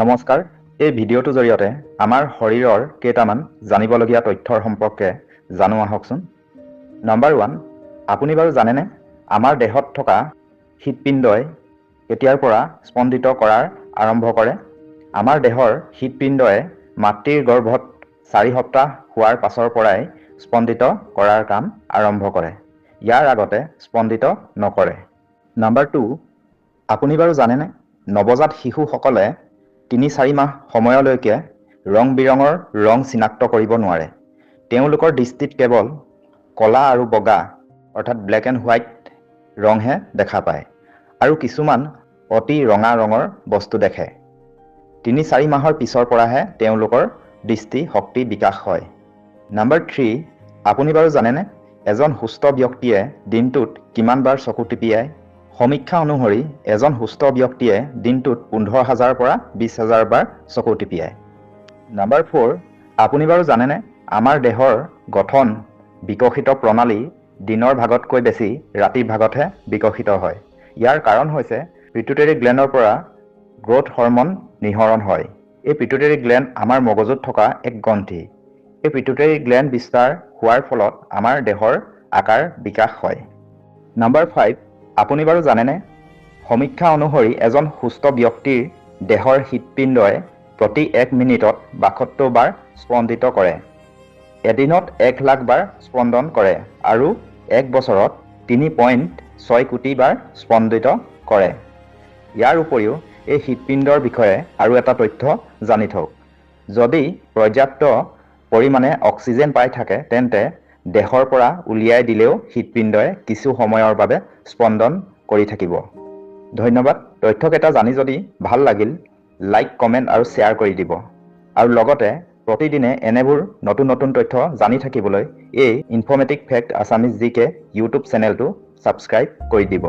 নমস্কাৰ এই ভিডিঅ'টোৰ জৰিয়তে আমাৰ শৰীৰৰ কেইটামান জানিবলগীয়া তথ্যৰ সম্পৰ্কে জানো আহকচোন। নম্বৰ ওৱান আপুনি বাৰু জানেনে আমাৰ দেহত থকা হৃদপিণ্ডই কেতিয়াৰ পৰা স্পন্দিত কৰাৰ আৰম্ভ কৰে? আমাৰ দেহৰ হৃদপিণ্ডই মাতৃৰ গৰ্ভত চাৰি সপ্তাহ হোৱাৰ পাছৰ পৰাই স্পন্দিত কৰাৰ কাম আৰম্ভ কৰে। ইয়াৰ আগতে স্পন্দিত নকৰে। নম্বৰ টু আপুনি বাৰু জানেনে নৱজাত শিশুসকলে তিনি চাৰি মাহ সময়লৈকে ৰং বিৰঙৰ ৰং চিনাক্ত কৰিব নোৱাৰে। তেওঁলোকৰ দৃষ্টিত কেৱল ক'লা আৰু বগা অৰ্থাৎ ব্লেক এণ্ড হোৱাইট ৰংহে দেখা পায় আৰু কিছুমান অতি ৰঙা ৰঙৰ বস্তু দেখে। তিনি চাৰি মাহৰ পিছৰ পৰাহে তেওঁলোকৰ দৃষ্টি শক্তি বিকাশ হয়। নম্বৰ থ্ৰী আপুনি বাৰু জানেনে এজন সুস্থ ব্যক্তিয়ে দিনটোত কিমানবাৰ চকু টিপিয়ায় সমীক্ষা অনুসৰি এজন সুস্থ ব্যক্তিয়ে দিনটোত পোন্ধৰ হাজাৰৰ পৰা বিছ হাজাৰ বাৰ চকু টিপিয়ায়। নম্বৰ ফ'ৰ আপুনি বাৰু জানেনে আমাৰ দেহৰ গঠন বিকশিত প্ৰণালী দিনৰ ভাগতকৈ বেছি ৰাতিৰ ভাগতহে বিকশিত হয়। ইয়াৰ কাৰণ হৈছে পিটুটেৰী গ্লেণ্ডৰ পৰা গ্ৰ'থ হৰমন নিঃসৰণ হয়। এই পিটুটেৰী গ্লেণ্ড আমাৰ মগজুত থকা এক গ্ৰন্থি। এই পিটুটেৰী গ্লেণ্ড বিস্তাৰ হোৱাৰ ফলত আমাৰ দেহৰ আকাৰ বিকাশ হয়। নম্বৰ ফাইভ আপুনি বাৰু জানেনে? সমীক্ষা অনুসৰি এজন সুস্থ ব্যক্তিৰ দেহৰ হৃদপিণ্ডই প্ৰতি এক মিনিটত বাসত্তৰ বাৰ স্পন্দিত কৰে। এদিনত এক লাখ বাৰ স্পন্দন কৰে আৰু এক বছৰত তিনি পইণ্ট ছয় কোটি বাৰ স্পন্দিত কৰে। ইয়াৰ উপৰিও এই হৃদপিণ্ডৰ বিষয়ে আৰু এটা তথ্য জানি থওক। যদি পৰ্যাপ্ত পৰিমাণে অক্সিজেন পাই থাকে তেন্তে দেহৰ পৰা উলিয়াই দিলেও হৃদপিণ্ডই কিছু সময়ৰ বাবে স্পন্দন কৰি থাকিব। ধন্যবাদ। তথ্যকেইটা জানি যদি ভাল লাগিল লাইক কমেণ্ট আৰু শ্বেয়াৰ কৰি দিব। আৰু লগতে প্ৰতিদিনে এনেবোৰ নতুন নতুন তথ্য জানি থাকিবলৈ এই informative fact Assamese G K YouTube চেনেলটো ছাবস্ক্ৰাইব কৰি দিব।